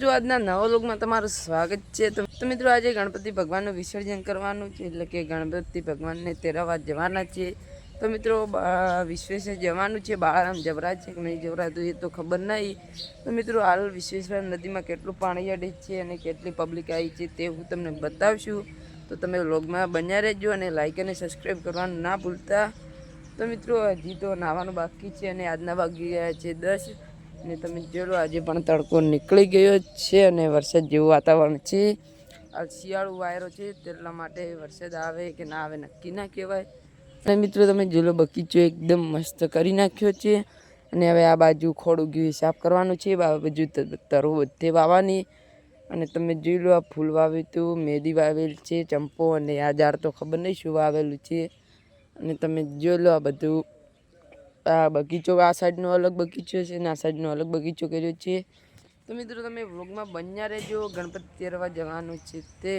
જો આજના નવા લોકમાં તમારું સ્વાગત છે. તો મિત્રો, આજે ગણપતિ ભગવાનનું વિસર્જન કરવાનું છે. એટલે કે ગણપતિ ભગવાનને તેરાવા જવાના છે. તો મિત્રો વિશ્વેશ્વર જવાનું છે. બાળારામ જબરાજ છે કે નહીં જબરાતું એ તો ખબર નહીં. તો મિત્રો, હાલ વિશ્વેશ્વર નદીમાં કેટલું પાણી અડે છે અને કેટલી પબ્લિક આવી છે તે હું તમને બતાવશું. તો તમે વ્લોગમાં બન્યા રહેજો અને લાઇક અને સબસ્ક્રાઈબ કરવાનું ના ભૂલતા. તો મિત્રો, હજી તો નાવાનું બાકી છે અને આજના વાગી ગયા છે દસ. અને તમે જોડો આજે પણ તડકો નીકળી ગયો છે અને વરસાદ જેવું વાતાવરણ છે. આ શિયાળુ વાયરો છે, તેટલા માટે વરસાદ આવે કે ના આવે નક્કી ના કહેવાય. અને મિત્રો, તમે જોલો બગીચો એકદમ મસ્ત કરી નાખ્યો છે. અને હવે આ બાજુ ખોડ ઉગ્યું સાફ કરવાનું છે આ બાજુ ત- વધે વાવવાની. અને તમે જોઈ લો, આ ફૂલ વાવ્યું હતું, મેદી વાવેલ છે, ચંપો અને આ ઝાડ તો ખબર નહીં શું વાવેલું છે. અને તમે જોઈ લો આ બધું આ બગીચો, આ સાઈડનો અલગ બગીચો છે અને આ સાઈડનો અલગ બગીચો કર્યો છે. તો મિત્રો, તમે વ્લોગમાં બન્યા રહેજો. ગણપતિ તેરવા જવાનું છે તે.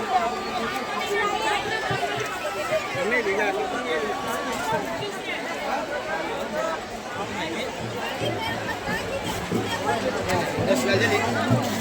Terima kasih.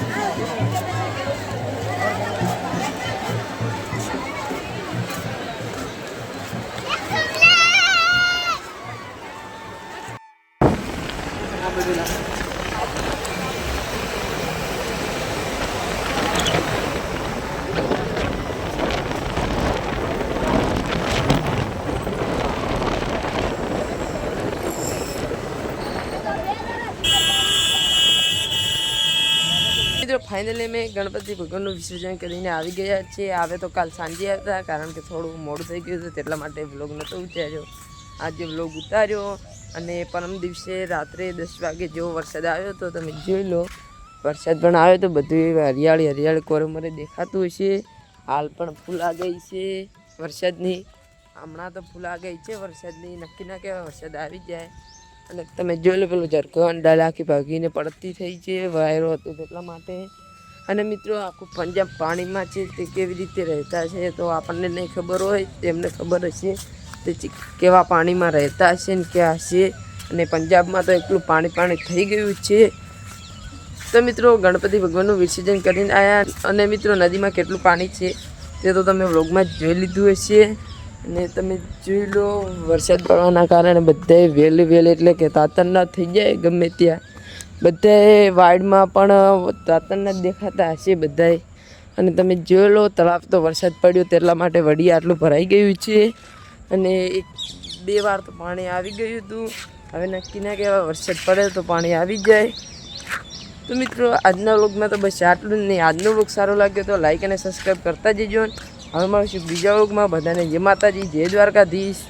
મિત્રો ફાઇનલી મેં ગણપતિ ભગવાનનું વિસર્જન કરીને આવી ગયા છીએ. આવે તો કાલ સાંજે હતા, કારણ કે થોડું મોડું થઈ ગયું હતું, તેટલા માટે વ્લોગ નહોતો ઉતાર્યો. આજે વ્લોગ ઉતાર્યો અને પરમ દિવસે રાત્રે દસ વાગે જેવો વરસાદ આવ્યો તો તમે જોઈ લો. વરસાદ પણ આવ્યો તો બધું હરિયાળી હરિયાળી કોરમરે દેખાતું હશે. હાલ પણ ફૂલ આ ગઈ છે વરસાદની. હમણાં તો ફૂલા ગઈ છે વરસાદની. નક્કી ના કહેવાય, વરસાદ આવી જાય. અને તમે જોઈ લો પેલું ઝરખો અંડાલ આખી ભાગીને પડતી થઈ છે, વાયરો હતો એટલા માટે. અને મિત્રો, આખું પંજાબ પાણીમાં છે તે કેવી રીતે રહેતા છે તો આપણને નહીં ખબર હોય, તેમને ખબર હશે તે કેવા પાણીમાં રહેતા હશે ને ક્યાં હશે અને પંજાબમાં તો એટલું પાણી પાણી થઈ ગયું છે. તો મિત્રો, ગણપતિ ભગવાનનું વિસર્જન કરીને આવ્યા અને મિત્રો, નદીમાં કેટલું પાણી છે તે તો તમે વ્લોગમાં જોઈ લીધું હશે. અને તમે જોઈ લો, વરસાદ પડવાના કારણે બધાએ વહેલી વહેલી એટલે કે તાતરના થઈ જાય ગમે ત્યાં. બધાએ વાડમાં પણ તાતરના દેખાતા હશે બધાએ અને તમે જોઈ લો, તળાવ તો વરસાદ પડ્યો તેટલા માટે વડી આટલું ભરાઈ ગયું છે. અને એક, બે વાર તો પાણી આવી ગયું હતું. હવે નક્કી ના કહેવાય, વરસાદ પડે તો પાણી આવી જાય. તો મિત્રો, આજના વ્લોગમાં તો બસ આટલું જ નહીં. આજનો વ્લોગ સારો લાગ્યો તો લાઈક અને સબસ્ક્રાઈબ કરતા જજો. હવે મળશું બીજા વ્લોગમાં. બધાને જય માતાજી જય દ્વારકાધીશ.